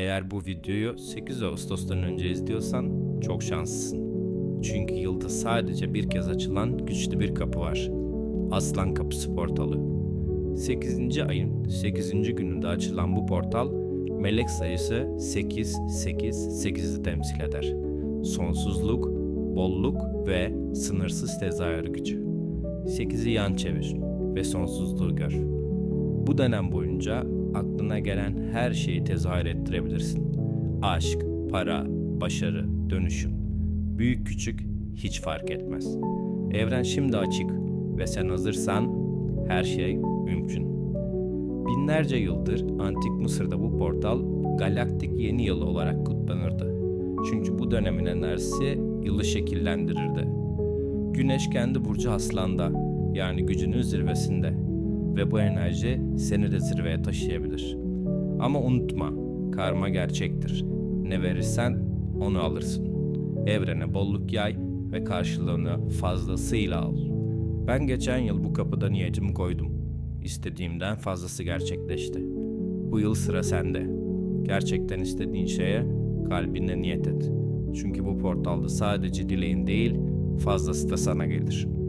Eğer bu videoyu 8 Ağustos'tan önce izliyorsan çok şanslısın. Çünkü yılda sadece bir kez açılan güçlü bir kapı var. Aslan Kapısı portalı. 8. ayın 8. gününde açılan bu portal melek sayısı 8 8 8'i temsil eder. Sonsuzluk, bolluk ve sınırsız tezahür gücü. 8'i yan çevir ve sonsuzluğu gör. Bu dönem boyunca aklına gelen her şeyi tezahür ettirebilirsin. Aşk, para, başarı, dönüşüm. Büyük küçük hiç fark etmez. Evren şimdi açık ve sen hazırsan her şey mümkün. Binlerce yıldır Antik Mısır'da bu portal galaktik yeni yıl olarak kutlanırdı. Çünkü bu dönemin enerjisi yılı şekillendirirdi. Güneş kendi burcu Aslan'da yani gücünün zirvesinde ve bu enerji seni de zirveye taşıyabilir. Ama unutma, karma gerçektir. Ne verirsen onu alırsın. Evrene bolluk yay ve karşılığını fazlasıyla al. Ben geçen yıl bu kapıda niyetimi koydum. İstediğimden fazlası gerçekleşti. Bu yıl sıra sende. Gerçekten istediğin şeye kalbinle niyet et. Çünkü bu portalda sadece dileğin değil, fazlası da sana gelir.''